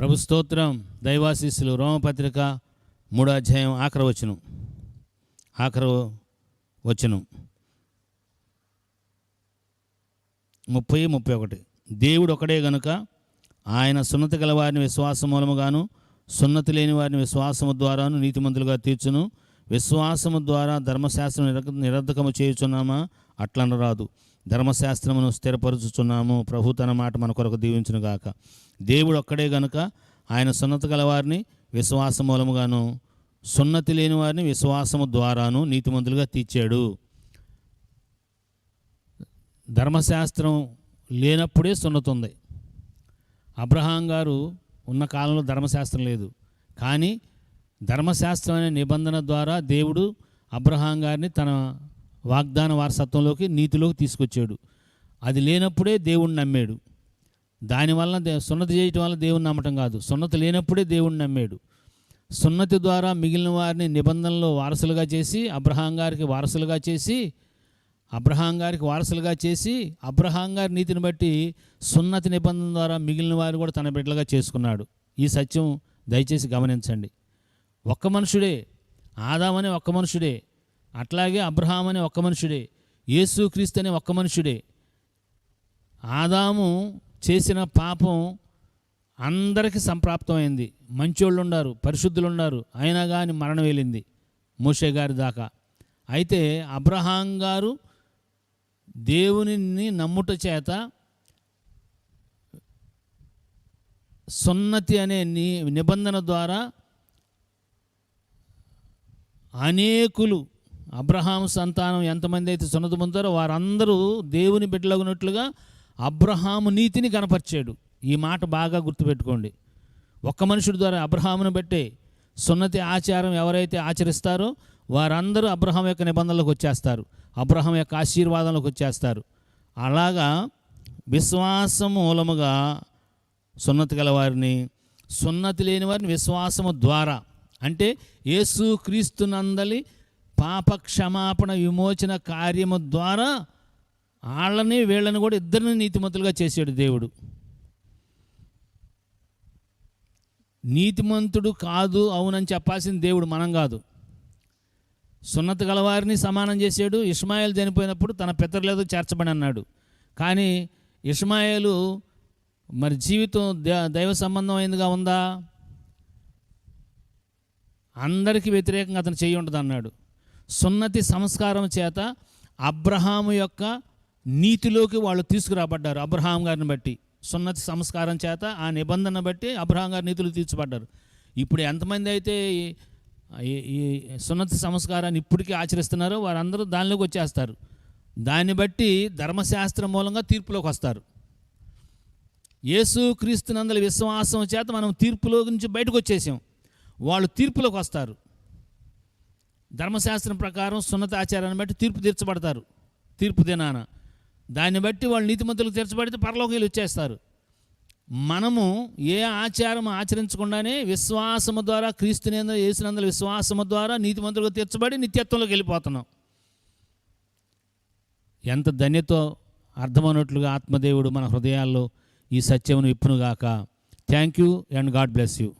ప్రభు స్తోత్రం దైవాశీస్సులు రోమపత్రిక మూడో అధ్యాయం ఆఖరి వచనం. ఆఖరు వచనం. ముప్పై ముప్పై ఒకటి. దేవుడు ఒకడే గనుక ఆయన సున్నతి గల వారిని విశ్వాస మూలముగాను సున్నతి లేని వారిని విశ్వాసము ద్వారాను నీతిమంతులుగా తీర్చును. విశ్వాసము ద్వారా ధర్మశాస్త్రం నిర నిరర్ధకము చేయుచున్నామా? అట్లనరాదు. ధర్మశాస్త్రమును స్థిరపరుచుచున్నాము. ప్రభు తన మాట మన కొరకు దీవించును గాక దేవుడు ఒక్కడే గనుక ఆయన సున్నత గల వారిని విశ్వాస మూలముగాను సున్నతి లేని వారిని విశ్వాసము ద్వారాను నీతిమంతులుగా తీర్చాడు. ధర్మశాస్త్రం లేనప్పుడే సున్నతి ఉంది. అబ్రహాం గారు ఉన్న కాలంలో ధర్మశాస్త్రం లేదు. కానీ ధర్మశాస్త్రం అనే నిబంధన ద్వారా దేవుడు అబ్రహాం గారిని తన వాగ్దాన వారసత్వంలోకి నీతిలోకి తీసుకొచ్చాడు. అది లేనప్పుడే దేవుణ్ణి నమ్మాడు. దానివల్ల సున్నతి చేయటం వల్ల దేవుణ్ణి నమ్మటం కాదు. సున్నతి లేనప్పుడే దేవుణ్ణి నమ్మాడు. సున్నతి ద్వారా మిగిలిన వారిని నిబంధనలో వారసులుగా చేసి అబ్రహాం గారికి వారసులుగా చేసి అబ్రహాం గారికి వారసులుగా చేసి అబ్రహాం గారి నీతిని బట్టి సున్నతి నిబంధన ద్వారా మిగిలిన వారు కూడా తన బిడ్డలుగా చేసుకున్నాడు. ఈ సత్యం దయచేసి గమనించండి. ఒక్క మనుషుడే ఆదామనే ఒక్క మనుషుడే అట్లాగే అబ్రహాం అనే ఒక్క మనుషుడే యేసుక్రీస్తు అనే ఒక్క మనుషుడే. ఆదాము చేసిన పాపం అందరికీ సంప్రాప్తమైంది. మంచోళ్ళు ఉన్నారు పరిశుద్ధులు ఉన్నారు అయినా కానీ మరణం వెళ్ళింది మోషే గారి దాకా. అయితే అబ్రహాం గారు దేవునిని నమ్ముట చేత సున్నతి అనే ని నిబంధన ద్వారా అనేకులు. అబ్రహాం సంతానం ఎంతమంది అయితే సున్నతి వారందరూ దేవుని బిడ్డలగునట్లుగా అబ్రహాము నీతిని కనపరిచాడు ఈ మాట బాగా గుర్తుపెట్టుకోండి. ఒక్క మనుషుడి ద్వారా అబ్రహామును బట్టే సున్నతి ఆచారం ఎవరైతే ఆచరిస్తారో వారందరూ అబ్రహాం యొక్క నిబంధనలకు వచ్చేస్తారు. అబ్రహాం యొక్క ఆశీర్వాదంలోకి వచ్చేస్తారు. అలాగా విశ్వాసం మూలముగా సున్నతి గలవారిని సున్నతి లేని వారిని విశ్వాసము ద్వారా అంటే యేసు క్రీస్తునందలి పాప క్షమాపణ విమోచన కార్యము ద్వారా వాళ్ళని వీళ్ళని కూడా ఇద్దరిని నీతిమంతులుగా చేశాడు దేవుడు. నీతిమంతుడు కాదు అవునని చెప్పాల్సింది దేవుడు మనం కాదు. సున్నత గలవారిని సమానం చేశాడు. ఇస్మాయిల్ చనిపోయినప్పుడు తన పితరులేదో చేర్చబడి అన్నాడు. కానీ ఇస్మాయిలు మరి జీవితం ద- దైవ సంబంధమైనదిగా ఉందా? అందరికీ వ్యతిరేకంగా అతను చేయి ఉండదు అన్నాడు. సున్నతి సంస్కారం చేత అబ్రహాము యొక్క నీతిలోకి వాళ్ళు తీసుకురాబడ్డారు అబ్రహాం గారిని బట్టి. సున్నతి సంస్కారం చేత ఆ నిబంధన బట్టి అబ్రహాం గారి నీతులు తీర్చబడ్డారు. ఇప్పుడు ఎంతమంది అయితే ఈ- ఈ సున్నతి సంస్కారాన్ని ఇప్పటికీ ఆచరిస్తున్నారో వారందరూ దానిలోకి వచ్చేస్తారు. దాన్ని బట్టి ధర్మశాస్త్రం మూలంగా తీర్పులోకి వస్తారు. యేసు క్రీస్తునందల విశ్వాసం చేత మనం తీర్పులో నుంచి బయటకు వచ్చేసాం. వాళ్ళు తీర్పులోకి వస్తారు. ధర్మశాస్త్రం ప్రకారం సున్నత ఆచారాన్ని బట్టి తీర్పు తీర్చబడతారు. తీర్పు దినాన. దాన్ని బట్టి వాళ్ళు నీతిమంతులకు తీర్చబడితే పరలోకి వచ్చేస్తారు. మనము ఏ ఆచారం ఆచరించకుండానే విశ్వాసము ద్వారా క్రీస్తునేందు యేసునందుల విశ్వాసము ద్వారా నీతిమంతులుగా తీర్చబడి నిత్యత్వంలోకి వెళ్ళిపోతున్నాం. ఎంత ధన్యతో అర్థమైనట్లుగా ఆత్మదేవుడు మన హృదయాల్లో ఈ సత్యమును ఇప్పునుగాక. Thank you and God bless you.